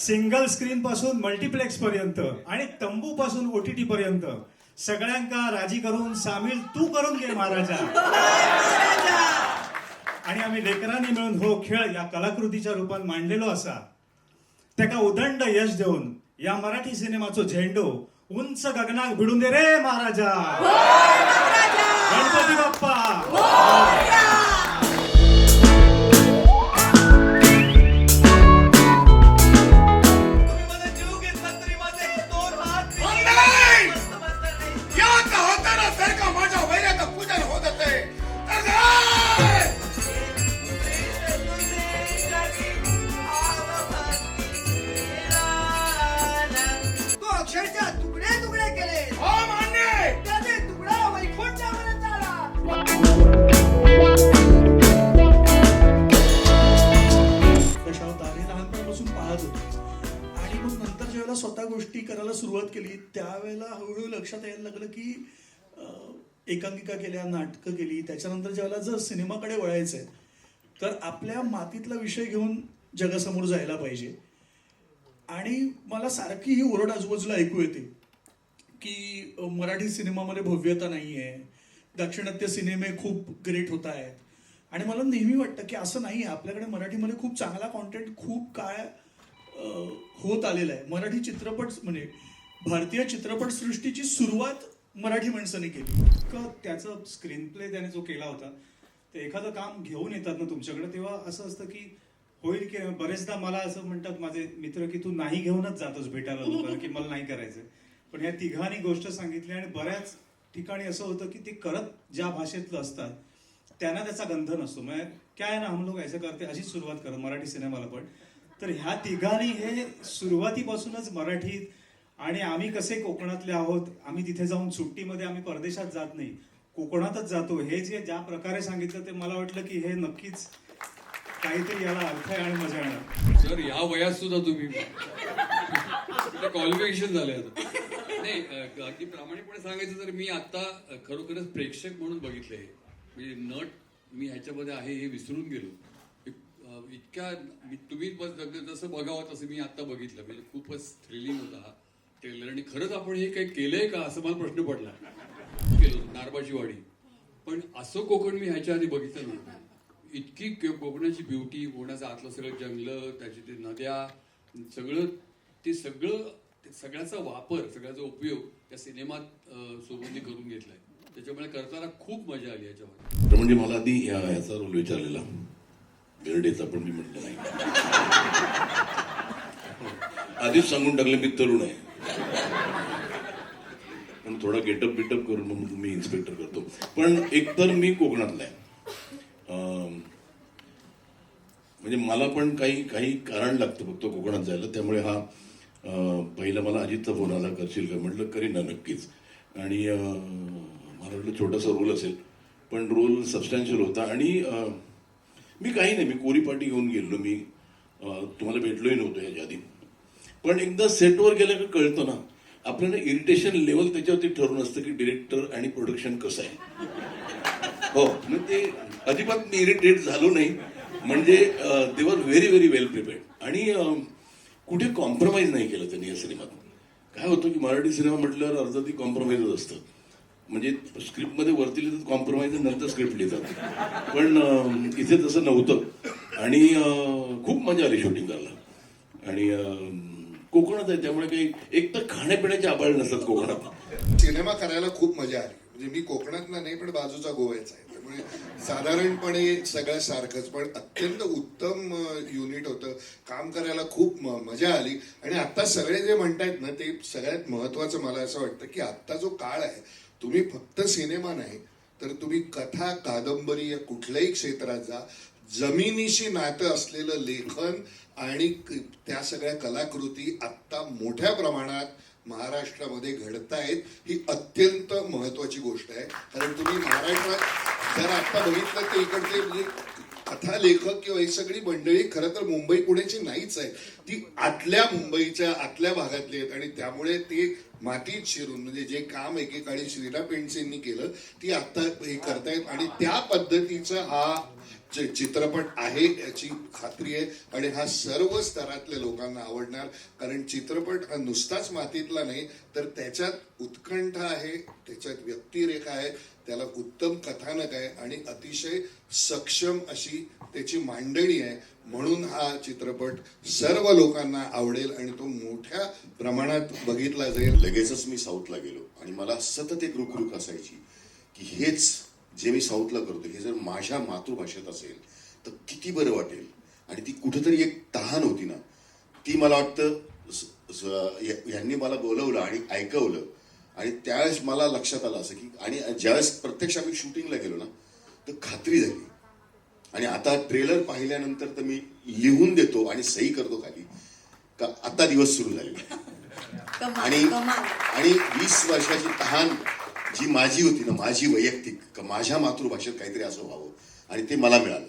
Single screen पासून multiplex पर्यंत आणि तंबू पासून ओटीटी पर्यंत. सगळ्यांका राजी करून सामील तू करून घे महाराजा. आणि आम्ही लेकरांनी मिळून हो खेळ या कलाकृतीच्या रूपात मांडलेलो असा. त्याका उदंड यश देऊन या मराठी सिनेमाचो झेंडो उंच गगनाक भिडून दे रे महाराजा. गणपती बाप्पा. करायला सुरुवात केली त्यावेळेला हळूहळू लक्षात यायला लागलं की एकांकिका केल्या नाटकं केली त्याच्यानंतर ज्यावेळेला जर सिनेमाकडे वळायचं आहे तर आपल्या मातीतला विषय घेऊन जगासमोर जायला पाहिजे. आणि मला सारखी ही ओरड आजूबाजूला ऐकू येते की मराठी सिनेमामध्ये भव्यता नाही आहे दाक्षिणात्य सिनेमे खूप ग्रेट होत आहेत आणि मला नेहमी वाटतं की असं नाही आहे आपल्याकडे मराठीमध्ये खूप चांगला कॉन्टेंट खूप काळ होत आलेला आहे. मराठी चित्रपट म्हणजे भारतीय चित्रपटसृष्टीची सुरुवात मराठी माणसाने केली. इतकं त्याचं स्क्रीन प्ले त्याने जो केला होता ते एखादं काम घेऊन येतात ना तुमच्याकडे तेव्हा असं असतं की होईल की बरेचदा मला असं म्हणतात माझे मित्र की तू नाही घेऊनच जातोस भेटायला लोकांना की मला नाही करायचं पण या तिघांनी गोष्ट सांगितली आणि बऱ्याच ठिकाणी असं होतं की ते करत ज्या भाषेतलं असतात त्यांना त्याचा गंध नसतो. म्हणजे काय आहे ना हम लोग ऐसे करते अशीच सुरुवात करत मराठी सिनेमाला पण. तर ह्या तिघांनी हे सुरुवातीपासूनच मराठीत आणि आम्ही कसे कोकणातले आहोत आम्ही तिथे जाऊन सुट्टीमध्ये आम्ही परदेशात जात नाही कोकणातच जातो. हे जे ज्या प्रकारे सांगितलं ते मला वाटलं की हे नक्कीच काहीतरी याला अर्थ आहे आणि मजा येणार. सर या वयात सुद्धा तुम्ही क्वालिफिकेशन झाले आता. नाही अगदी प्रामाणिकपणे सांगायचं तर मी आता खरोखरच प्रेक्षक म्हणून बघितलंय. म्हणजे नट मी ह्याच्यामध्ये आहे हे विसरून गेलो. इतक्या तुम्ही बस जसं बघावं तसं मी आता बघितलं. म्हणजे खूपच थ्रिलिंग होता हा ट्रेलर आणि खरंच आपण हे काही केलंय का असं मला प्रश्न पडला. केलं नारबाची वाडी पण असं कोकण मी ह्याच्या आधी बघितलं नव्हतं. इतकी कोकणाची ब्युटी कोकणाचं आतलं सगळं जंगलं त्याची ते नद्या सगळं ते सगळं सगळ्याचा वापर सगळ्याचा उपयोग त्या सिनेमात सोबतने करून घेतलाय. त्याच्यामुळे करताना खूप मजा आली याच्यावर तर म्हणजे मला आधी याचा रोल विचारलेला. बेरडेचा पण मी म्हटलं नाही. आधीच सांगून टाकलं मी तरुण आहे. पण थोडा गेटअप बिटअप करून मग मी इन्स्पेक्टर करतो. पण एकतर मी कोकणातला आहे. म्हणजे मला पण काही काही कारण लागतं फक्त कोकणात जायला. त्यामुळे हा पहिला मला अजितचा फोन आला करशील का? म्हटलं करीन ना नक्कीच. आणि मला वाटलं छोटासा रोल असेल. पण रोल सबस्टॅन्शियल होता. आणि मी काही नाही मी कोरी पाटी घेऊन गेलो मी तुम्हाला भेटलोही नव्हतो याच्या आधी. पण एकदा सेटवर गेलं का कळतं ना आपल्याला इरिटेशन लेवल त्याच्यावरती ठरून असतं की डिरेक्टर आणि प्रोडक्शन कसं आहे. हो मग ते अजिबात मी इरिटेट झालो नाही. म्हणजे दे वर व्हेरी व्हेरी वेल प्रिपेअर्ड आणि कुठे कॉम्प्रोमाइज नाही केलं त्यांनी या सिनेमात काय होतं की मराठी सिनेमा म्हटल्यावर अर्ध ती कॉम्प्रोमाइजच असतं. म्हणजे स्क्रिप्टमध्ये वरती लिहितात कॉम्प्रोमाइज नंतर स्क्रिप्ट लिहितात. पण इथे तसं नव्हतं. आणि खूप मजा आली शूटिंग करायला. आणि कोकणात आहे त्यामुळे काही एक तर खाण्यापिण्याचे आभाळ नसतात कोकणात. सिनेमा करायला खूप मजा आली. म्हणजे मी कोकणातला नाही पण बाजूचा गोव्याचा आहे. त्यामुळे साधारणपणे सगळं सारखंच पण अत्यंत उत्तम युनिट होतं. काम करायला खूप मजा आली. आणि आता सगळे जे म्हणतायत ना ते सगळ्यात महत्वाचं मला असं वाटतं की आत्ता जो काळ आहे तुम्ही फक्त सिनेमा नाही तर तुम्ही कथा कादंबरी या कुठल्याही क्षेत्रात जा. जमिनीशी नातं असलेलं लेखन आणि त्या सगळ्या कलाकृती आत्ता मोठ्या प्रमाणात महाराष्ट्रामध्ये घडतायत ही अत्यंत महत्वाची गोष्ट आहे. कारण तुम्ही महाराष्ट्रात जर आता बघितलं तर इकडचे म्हणजे कथा लेखक किंवा ही सगळी मंडळी खरं तर मुंबई पुण्याची नाहीच आहे. ती आतल्या मुंबईच्या आतल्या भागातली आहेत आणि त्यामुळे ते मातीत शिरून म्हणजे जे काम एकेकाळी श्रीला पेंडसेंनी केलं ती आता हे करतायत. आणि त्या पद्धतीचा हा जे चित्रपट आहे याची खात्री आहे आणि हा सर्व स्तरातल्या लोकांना आवडणार. कारण चित्रपट हा नुसताच मातीतला नाही तर त्याच्यात उत्कंठा आहे त्याच्यात व्यक्तिरेखा आहे त्याला उत्तम कथानक आहे आणि अतिशय सक्षम अशी त्याची मांडणी आहे. म्हणून हा चित्रपट सर्व लोकांना आवडेल आणि तो मोठ्या प्रमाणात बघितला जाईल. लगेचच मी साऊथला गेलो आणि मला सतत एक रुखरुख असायची की हेच जे मी साऊथला करतो हे जर माझ्या मातृभाषेत असेल तर किती बरं वाटेल? आणि ती कुठेतरी एक तहान होती ना. ती मला वाटतं यांनी मला बोलवलं आणि ऐकवलं. आणि त्यावेळेस मला लक्षात आलं असं की आणि ज्यावेळेस प्रत्यक्ष आम्ही शूटिंगला गेलो ना तर खात्री झाली. आणि आता ट्रेलर पाहिल्यानंतर तर मी लिहून देतो आणि सही करतो खाली का आता दिवस सुरू झाले आणि आणि वीस वर्षाची तहान जी माझी होती ना माझी वैयक्तिक का माझ्या मातृभाषेत काहीतरी असं व्हावं. आणि ते मला मिळालं.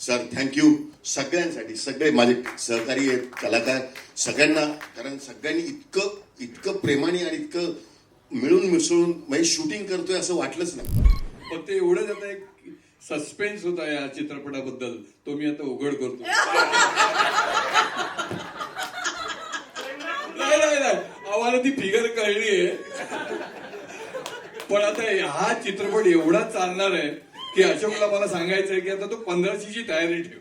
सर थँक्यू सगळ्यांसाठी. सगळे माझे सहकारी आहेत कलाकार सगळ्यांना कारण सगळ्यांनी इतकं इतकं प्रेमाने आणि इतकं मिळून मिसळून म्हणजे शूटिंग करतोय असं वाटलंच नाही. फक्त एवढंच आता एक सस्पेन्स होता या चित्रपटाबद्दल. तो मी आता उघड करतो. नाही नाही नाही. आम्हाला ती फिगर कळली आहे पण आता हा चित्रपट एवढा चालणार आहे की अशोकला मला सांगायचं आहे की आता तो पंधराशेची तयारी ठेव.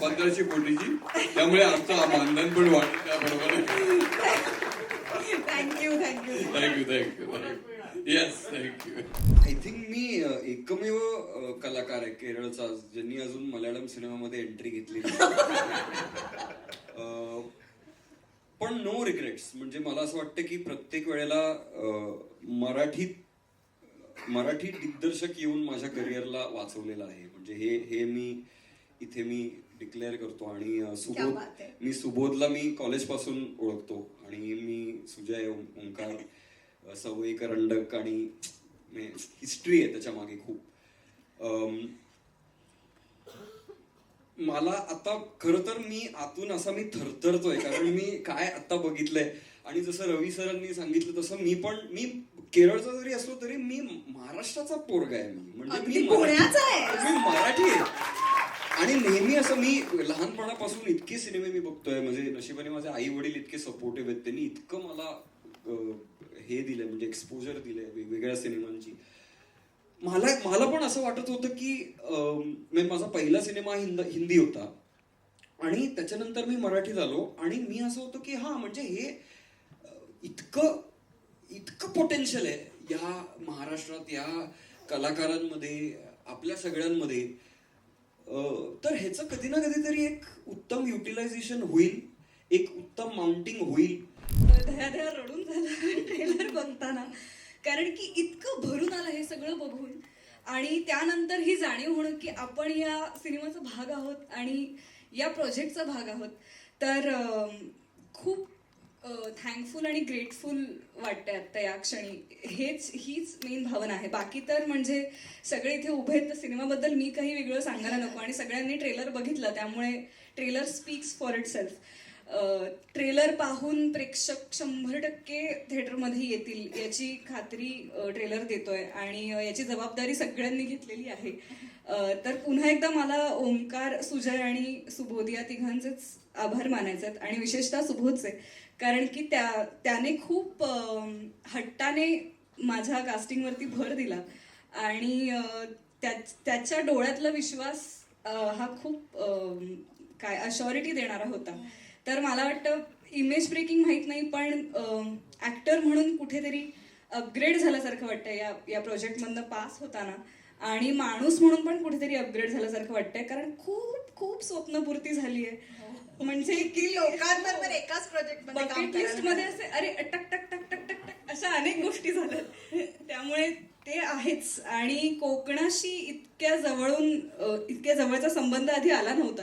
पंधराशे कोटीची. त्यामुळे आमचं मानधन पण वाढेल त्याबरोबर. Thank you thank you thank you thank you yes thank you I think मी एकमेव कलाकार आहे केरळचा. ज्यांनी अजून मल्याळम सिनेमामध्ये एंट्री घेतली पण नो रिग्रेट्स म्हणजे मला असं वाटतं की प्रत्येक वेळेला मराठीत मराठी दिग्दर्शक येऊन माझ्या करिअरला वाचवलेलं आहे. म्हणजे हे हे मी इथे मी डिक्लेअर करतो आणि सुबोध. मी सुबोधला मी कॉलेजपासून ओळखतो आणि मी सुजय ओंकार अ, सवई करंडक आणि हिस्ट्री आहे त्याच्यामागे खूप. मला आता खरं तर मी आतून असा मी थरथरतोय कारण मी काय आता बघितलंय. आणि जसं रवी सरांनी सांगितलं तसं मी पण मी केरळचा जरी असलो तरी मी महाराष्ट्राचा पोरगा आहे मी. म्हणजे अगदी मी मराठी- पुण्याचा आहे. मी मराठी आहे. आणि नेहमी असं मी लहानपणापासून इतके सिनेमे मी बघतोय. म्हणजे नशिबाने माझे आई वडील इतके सपोर्टिव्ह आहेत. त्यांनी इतकं मला अं, हे दिलंय म्हणजे एक्सपोजर दिलंय वेगवेगळ्या सिनेमांची. मला मला पण असं वाटत होतं की अं, म्हणजे माझा पहिला सिनेमा हिंद हिंदी होता. आणि त्याच्यानंतर मी मराठीत आलो आणि मी असं होतं की हा म्हणजे हे अं, इतकं इतकं पोटेन्शियल आहे. या महाराष्ट्रात या कलाकारांमध्ये आपल्या सगळ्यांमध्ये तर ह्याचं कधी ना कधीतरी एक उत्तम युटिलायझेशन होईल. एक उत्तम माउंटिंग होईल. धया धया रडून झालं ट्रेलर बघताना. कारण की इतकं भरून आलं हे सगळं बघून. आणि त्यानंतर ही जाणीव होणं की आपण या सिनेमाचा भाग आहोत आणि या प्रोजेक्टचा भाग आहोत. तर खूप थँकफुल आणि ग्रेटफुल वाटतंय आत्ता या क्षणी. हेच हीच मेन भावना आहे. बाकी तर म्हणजे सगळे इथे उभे आहेत तर सिनेमाबद्दल मी काही वेगळं सांगायला नको. आणि सगळ्यांनी ट्रेलर बघितलं त्यामुळे trailer speaks for itself trailer पाहून प्रेक्षक शंभर टक्के थिएटरमध्ये येतील याची खात्री ट्रेलर देतोय. आणि याची जबाबदारी सगळ्यांनी घेतलेली आहे. तर पुन्हा एकदा मला ओंकार सुजय आणि सुबोध या तिघांचेच आभार मानायचे आहेत. आणि विशेषतः सुबोधचे. कारण की त्या त्याने खूप हट्टाने माझ्या कास्टिंगवरती भर दिला. आणि त्या- त्याच्या डोळ्यातला विश्वास हा खूप काय अशॉरिटी देणारा होता. तर मला वाटतं इमेज ब्रेकिंग माहीत नाही पण ऍक्टर म्हणून कुठेतरी अपग्रेड झाल्यासारखं वाटतं या या प्रोजेक्टमधनं पास होताना. आणि माणूस म्हणून पण कुठेतरी अपग्रेड झाल्यासारखं वाटतंय कारण खूप खूप स्वप्नपूर्ती झाली आहे. म्हणजे की लोकांबरोबर एकाच प्रोजेक्टमध्ये असे अरे टक टक टक टक टक टक अशा अनेक गोष्टी झाल्यात. त्यामुळे ते आहेच. आणि कोकणाशी इतक्या जवळून इतक्या जवळचा संबंध आधी आला नव्हता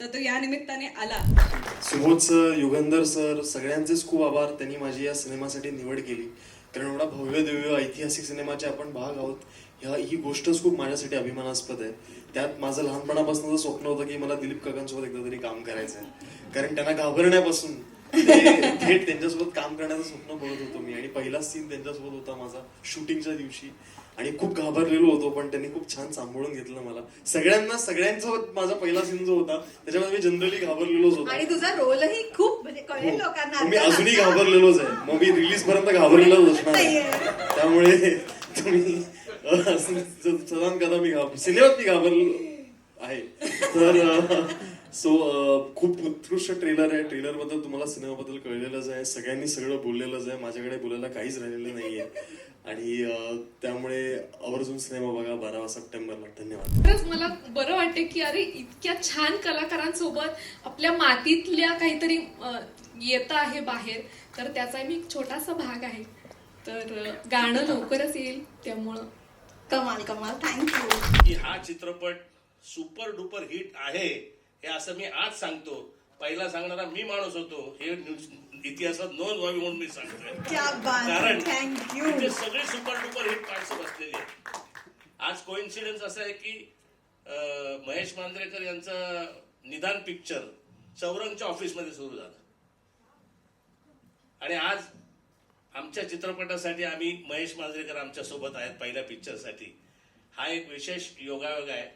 तर तो या निमित्ताने आला. सुबोध सर युगंधर सर सगळ्यांचेच खूप आभार. त्यांनी माझी या सिनेमासाठी निवड केली. कारण एवढा भव्य दिव्य ऐतिहासिक सिनेमाचे आपण भाग आहोत. ह्या ही गोष्टच खूप माझ्यासाठी अभिमानास्पद आहे. त्यात माझं लहानपणापासूनचं स्वप्न होतं की मला दिलीप काकांसोबत एकदा तरी काम करायचं आहे कारण त्यांना घाबरण्यापासून थेट त्यांच्यासोबत काम करण्याचं स्वप्न बघत होतो मी. आणि पहिला सीन त्यांच्यासोबत होता माझा शूटिंगच्या दिवशी. आणि खूप घाबरलेलो होतो पण त्यांनी खूप छान सांभाळून घेतलं मला. सगळ्यांना सगळ्यांसोबत माझा पहिला सीन जो होता त्याच्यामध्ये मी जनरली घाबरलेलोच होतो. आणि तुझा रोलही खूप म्हणजे कळेल लोकांना हो. मी अजूनही. घाबरलेलोच आहे. मग मी रिलीज पर्यंत घाबरलेलोच असणार. त्यामुळे तुम्ही सदान कदा मी घाबर सिनेमात मी घाबरलो आहे तर सो uh, खूप उत्कृष्ट ट्रेलर आहे. ट्रेलरबद्दल तुम्हाला सिनेमाबद्दल कळलेलंच आहे. सगळ्यांनी सगळं बोललेलंच आहे. माझ्याकडे बोलायला काहीच राहिलेलं नाहीये. आणि uh, त्यामुळे आवर्जून सिनेमा बघा. बारा सप्टेंबरला. धन्यवाद. खरंच मला बरं वाटतं की अरे इतक्या छान कलाकारांसोबत आपल्या मातीतल्या काहीतरी uh, येत आहे बाहेर. तर त्याचा मी एक छोटासा भाग आहे. तर गाणं लवकरच येईल. त्यामुळं कमाल. कमाल थँक्यू की हा चित्रपट सुपर डुपर हिट आहे हे असं मी आज सांगतो. पहिला सांगणारा मी माणूस होतो हे न्यूज- इतिहासात नोंद व्हावी म्हणून मी सांगतोय. क्या बात कारण थँक्यू सगळे सुपर डुपर हिट माणसं बसलेली आहेत. आज कोइन्सिडन्स असा आहे की अं, महेश मांजरेकर यांचं निदान पिक्चर चौरंगच्या ऑफिसमध्ये सुरू झालं. आणि आज आमच्या चित्रपटासाठी आम्ही महेश मांजरेकर आमच्यासोबत आहेत पहिल्या पिक्चरसाठी हा एक विशेष योगायोग आहे.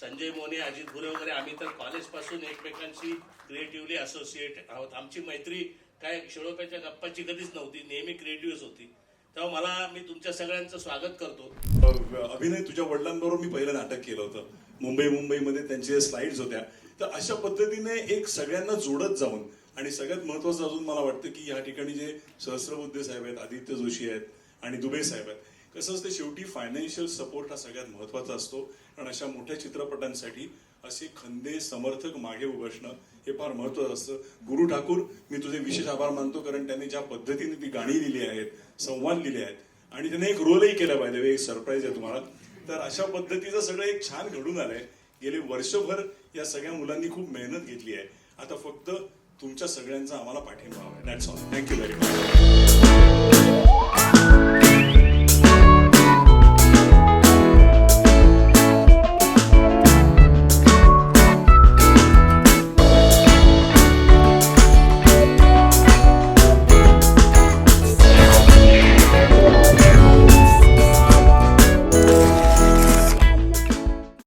संजय मोने अजित भुरे वगैरे आम्ही तर कॉलेजपासून एकमेकांशी क्रिएटिव्हली असोसिएट आहोत. आमची मैत्री काय शिळोप्याच्या गप्पाची कधीच नव्हती नेहमी क्रिएटिव्हच होती. तेव्हा मला मी तुमच्या सगळ्यांचं स्वागत करतो. अभिनय तुझ्या वडिलांबरोबर मी पहिलं नाटक केलं होतं. मुंबई मुंबईमध्ये त्यांचे स्लाइड्स होत्या. तर अशा पद्धतीने एक सगळ्यांना जोडत जाऊन आणि सगळ्यात महत्वाचं अजून मला वाटतं की या ठिकाणी जे सहस्रबुद्धे साहेब आहेत आदित्य जोशी आहेत आणि दुबे साहेब आहेत कसं असतं शेवटी फायनान्शियल सपोर्ट हा सगळ्यात महत्त्वाचा असतो. कारण अशा मोठ्या चित्रपटांसाठी असे खंदे समर्थक मागे उभं असणं हे फार महत्वाचं असतं. गुरु ठाकूर मी तुझे विशेष आभार मानतो कारण त्यांनी ज्या पद्धतीने ती गाणी लिहिली आहेत संवाद लिहिले आहेत आणि त्याने एक रोलही केला पाहिजे एक सरप्राईज आहे तुम्हाला. तर अशा पद्धतीचं सगळं एक छान घडून आलंय. गेले वर्षभर या सगळ्या मुलांनी खूप मेहनत घेतली आहे. आता फक्त तुमच्या सगळ्यांचा आम्हाला पाठिंबा हवा आहे. That's all thank you very much